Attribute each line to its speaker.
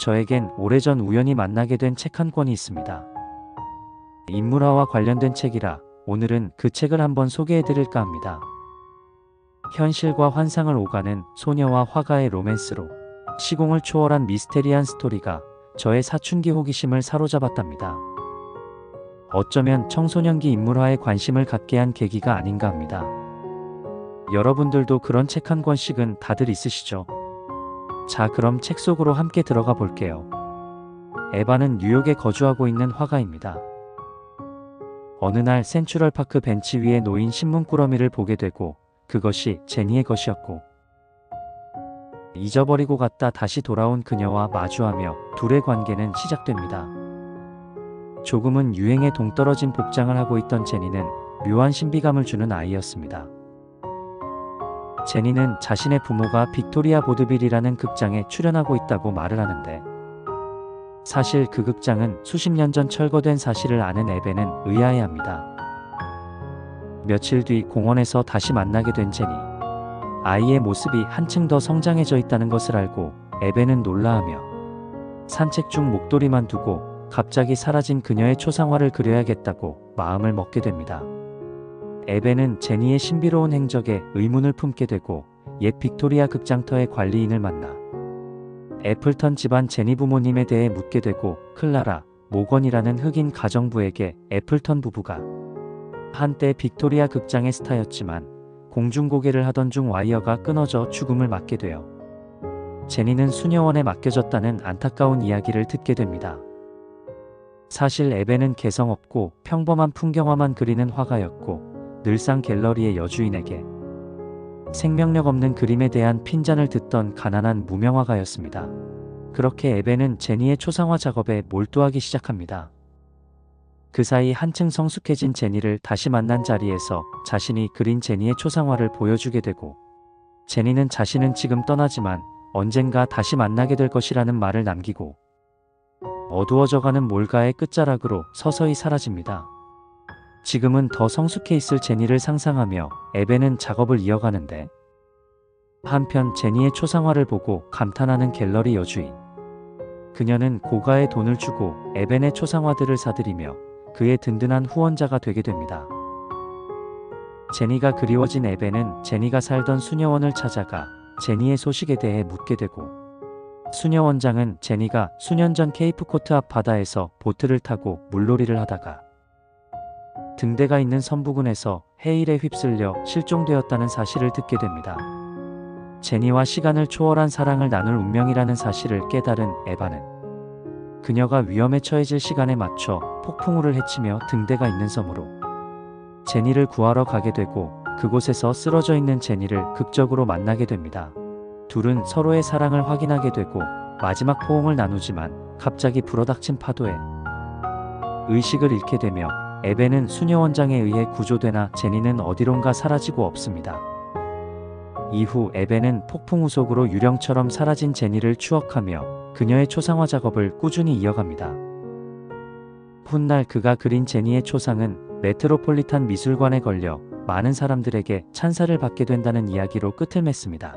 Speaker 1: 저에겐 오래전 우연히 만나게 된 책 한 권이 있습니다. 인물화와 관련된 책이라 오늘은 그 책을 한번 소개해 드릴까 합니다. 현실과 환상을 오가는 소녀와 화가의 로맨스로 시공을 초월한 미스테리한 스토리가 저의 사춘기 호기심을 사로잡았답니다. 어쩌면 청소년기 인물화에 관심을 갖게 한 계기가 아닌가 합니다. 여러분들도 그런 책 한 권씩은 다들 있으시죠? 자, 그럼 책 속으로 함께 들어가 볼게요. 에바는 뉴욕에 거주하고 있는 화가입니다. 어느 날 센츄럴 파크 벤치 위에 놓인 신문 꾸러미를 보게 되고 그것이 제니의 것이었고 잊어버리고 갔다 다시 돌아온 그녀와 마주하며 둘의 관계는 시작됩니다. 조금은 유행에 동떨어진 복장을 하고 있던 제니는 묘한 신비감을 주는 아이였습니다. 제니는 자신의 부모가 빅토리아 보드빌이라는 극장에 출연하고 있다고 말을 하는데 사실 그 극장은 수십 년 전 철거된 사실을 아는 에베는 의아해합니다. 며칠 뒤 공원에서 다시 만나게 된 제니. 아이의 모습이 한층 더 성장해져 있다는 것을 알고 에베는 놀라하며 산책 중 목도리만 두고 갑자기 사라진 그녀의 초상화를 그려야겠다고 마음을 먹게 됩니다. 에베는 제니의 신비로운 행적에 의문을 품게 되고 옛 빅토리아 극장터의 관리인을 만나 애플턴 집안 제니 부모님에 대해 묻게 되고 클라라, 모건이라는 흑인 가정부에게 애플턴 부부가 한때 빅토리아 극장의 스타였지만 공중고개를 하던 중 와이어가 끊어져 죽음을 맞게 되어 제니는 수녀원에 맡겨졌다는 안타까운 이야기를 듣게 됩니다. 사실 에베는 개성 없고 평범한 풍경화만 그리는 화가였고 늘상 갤러리의 여주인에게 생명력 없는 그림에 대한 핀잔을 듣던 가난한 무명화가였습니다. 그렇게 에베는 제니의 초상화 작업에 몰두하기 시작합니다. 그 사이 한층 성숙해진 제니를 다시 만난 자리에서 자신이 그린 제니의 초상화를 보여주게 되고 제니는 자신은 지금 떠나지만 언젠가 다시 만나게 될 것이라는 말을 남기고 어두워져가는 몰가의 끝자락으로 서서히 사라집니다. 지금은 더 성숙해 있을 제니를 상상하며 에베는 작업을 이어가는데 한편 제니의 초상화를 보고 감탄하는 갤러리 여주인. 그녀는 고가의 돈을 주고 에벤의 초상화들을 사들이며 그의 든든한 후원자가 되게 됩니다. 제니가 그리워진 에벤은 제니가 살던 수녀원을 찾아가 제니의 소식에 대해 묻게 되고 수녀원장은 제니가 수년 전 케이프코트 앞 바다에서 보트를 타고 물놀이를 하다가 등대가 있는 선부근에서 해일에 휩쓸려 실종되었다는 사실을 듣게 됩니다. 제니와 시간을 초월한 사랑을 나눌 운명이라는 사실을 깨달은 에바는 그녀가 위험에 처해질 시간에 맞춰 폭풍우를 헤치며 등대가 있는 섬으로 제니를 구하러 가게 되고 그곳에서 쓰러져 있는 제니를 극적으로 만나게 됩니다. 둘은 서로의 사랑을 확인하게 되고 마지막 포옹을 나누지만 갑자기 불어닥친 파도에 의식을 잃게 되며 에베는 수녀원장에 의해 구조되나 제니는 어디론가 사라지고 없습니다. 이후 에베는 폭풍 우 속으로 유령처럼 사라진 제니를 추억하며 그녀의 초상화 작업을 꾸준히 이어갑니다. 훗날 그가 그린 제니의 초상은 메트로폴리탄 미술관에 걸려 많은 사람들에게 찬사를 받게 된다는 이야기로 끝을 맺습니다.